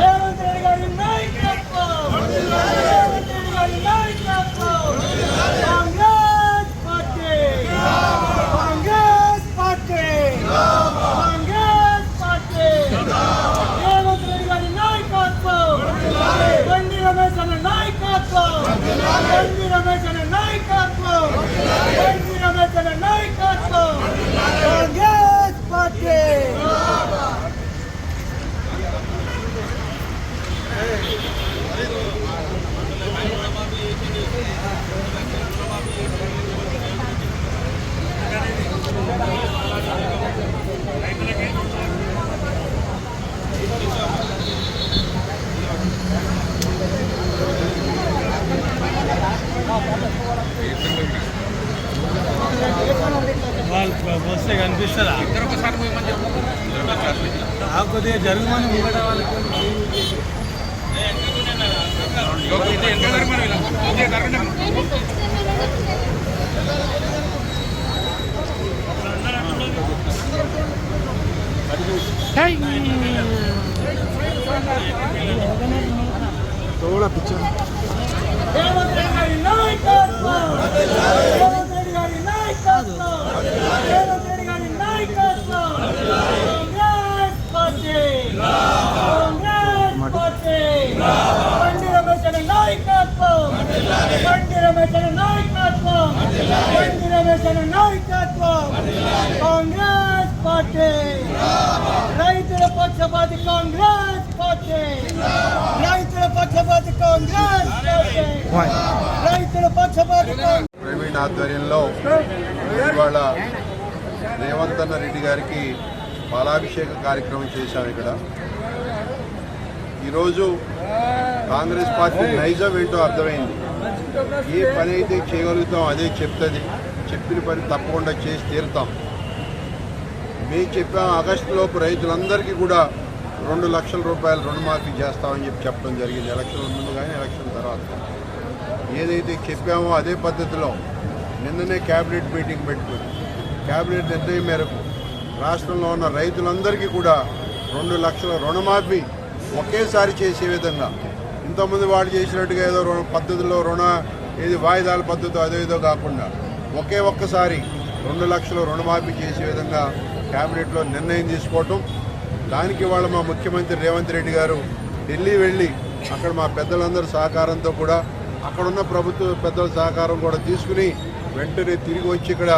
రేవంత్ రెడ్డి గారి నాయకత్వం రేవంత్ రెడ్డి గారి నాయకత్వం Congress party Congress party Congress party Revanth Reddy గారి నాయకత్వం బండి రమేష్ అన్న నాయకత్వం బండి రమేష్ అన్న నాయకత్వం బండి రమేష్ అన్న నాయకత్వం కాంగ్రెస్ పార్టీ వాళ్ళు వస్తే కనిపిస్తారా ఆ కొద్దిగా జరుగుమని ముంగట వాళ్ళకి ఏయ్. రేవంత్ రెడ్డి గారి నాయకత్వం రేవంత్ రెడ్డి గారి నాయకత్వం రేవంత్ రెడ్డి గారి నాయకత్వం కాంగ్రెస్ పార్టీ కాంగ్రెస్ పార్టీ బండి రమేష్ అనే నాయకత్వం బండి రమేష్ అనే నాయకత్వం బండి రమేష్ అనే నాయకత్వం కాంగ్రెస్ పార్టీ రైతుల పక్షపాతి కాంగ్రెస్ పార్టీ రైతుల పక్షపాతి కాంగ్రెస్ పార్టీ రైతుల పక్షపాతి కాంగ్రెస్ ప్రవీణ్ ఆధ్వర్యంలో ఇవాళ రేవంత్ రెడ్డి గారికి పాలాభిషేక కార్యక్రమం చేశాం ఇక్కడ. ఈరోజు కాంగ్రెస్ పార్టీ నైజం ఏంటో అర్థమైంది. ఏ పని అయితే చేయగలుగుతాం అదే చెప్తుంది. చెప్పిన పని తప్పకుండా చేసి తీరుతాం. మేము చెప్పాం ఆగస్టులోపు రైతులందరికీ కూడా రెండు లక్షల రూపాయలు రుణమాఫీ చేస్తామని చెప్పి చెప్పడం జరిగింది. ఎలక్షన్ ముందు కానీ ఎలక్షన్ తర్వాత. ఏదైతే చెప్పామో అదే పద్ధతిలో నిన్ననే క్యాబినెట్ మీటింగ్ పెట్టుకుంది క్యాబినెట్ నిర్ణయం మేరకు రాష్ట్రంలో ఉన్న రైతులందరికీ కూడా రెండు లక్షల రుణమాఫీ ఒకేసారి చేసే విధంగా ఇంతకుముందు వాళ్ళు చేసినట్టుగా ఏదో రుణ పద్ధతిలో రుణ ఇది వాయిదాల పద్ధతి అదో ఇదో కాకుండా ఒకే ఒక్కసారి రెండు లక్షల రుణమాఫీ చేసే విధంగా క్యాబినెట్లో నిర్ణయం తీసుకోవటం. దానికి వాళ్ళ మా ముఖ్యమంత్రి రేవంత్ రెడ్డి గారు ఢిల్లీ వెళ్ళి అక్కడ మా పెద్దలందరి సహకారంతో కూడా అక్కడున్న ప్రభుత్వ పెద్దల సహకారం కూడా తీసుకుని వెంటనే తిరిగి వచ్చి ఇక్కడ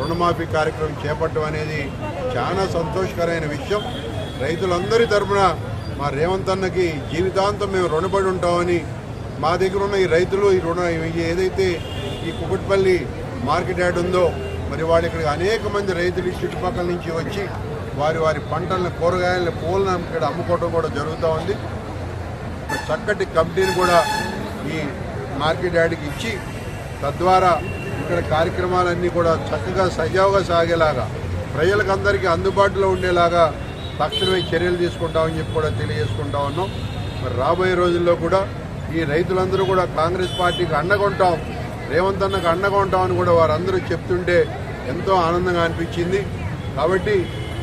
రుణమాఫీ కార్యక్రమం చేపట్టడం అనేది చాలా సంతోషకరమైన విషయం. రైతులందరి తరపున మా రేవంత్ అన్నకి జీవితాంతం మేము రుణపడి ఉంటామని మా దగ్గర ఉన్న ఈ రైతులు ఈ రుణ ఏదైతే ఈ కుకుట్పల్లి మార్కెట్ యార్డ్ ఉందో మరి వాళ్ళు ఇక్కడికి అనేక మంది రైతులు చుట్టుపక్కల నుంచి వచ్చి వారి వారి పంటలను కూరగాయలను పూలను ఇక్కడ అమ్ముకోవడం కూడా జరుగుతూ ఉంది. చక్కటి కమిటీని కూడా ఈ మార్కెట్ యార్డ్కి ఇచ్చి తద్వారా ఇక్కడ కార్యక్రమాలన్నీ కూడా చక్కగా సజావుగా సాగేలాగా ప్రజలకు అందరికీ అందుబాటులో ఉండేలాగా తక్షణమే చర్యలు తీసుకుంటామని చెప్పి కూడా తెలియజేసుకుంటా ఉన్నాం. మరి రాబోయే రోజుల్లో కూడా ఈ రైతులందరూ కూడా కాంగ్రెస్ పార్టీకి అండగొంటాం రేవంత్ అన్నకు అండగా కూడా వారందరూ చెప్తుంటే ఎంతో ఆనందంగా అనిపించింది. కాబట్టి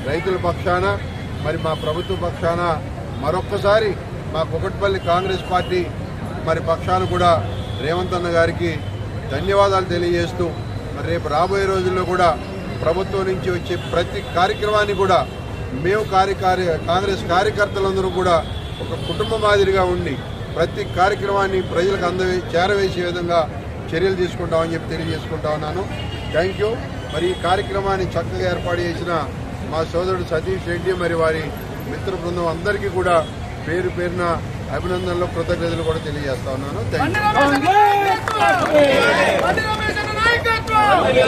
రైతుల పక్షాన మరి మా ప్రభుత్వ పక్షాన మరొక్కసారి మా కుకట్పల్లి కాంగ్రెస్ పార్టీ మరి పక్షాన కూడా రేవంత్ అన్న గారికి ధన్యవాదాలు తెలియజేస్తూ మరి రేపు రాబోయే రోజుల్లో కూడా ప్రభుత్వం నుంచి వచ్చే ప్రతి కార్యక్రమాన్ని కూడా మేము కార్యకార్య కాంగ్రెస్ కార్యకర్తలందరూ కూడా ఒక కుటుంబ మాదిరిగా ఉండి ప్రతి కార్యక్రమాన్ని ప్రజలకు అందవే చేరవేసే విధంగా చర్యలు తీసుకుంటామని చెప్పి తెలియజేసుకుంటా ఉన్నాను. థ్యాంక్ యూ మరి ఈ కార్యక్రమాన్ని చక్కగా ఏర్పాటు చేసిన మా సోదరుడు సతీష్ రెడ్డి మరి వారి మిత్ర బృందం అందరికీ కూడా పేరు పేరున అభినందనలు కృతజ్ఞతలు కూడా తెలియజేస్తా ఉన్నాను. Thank you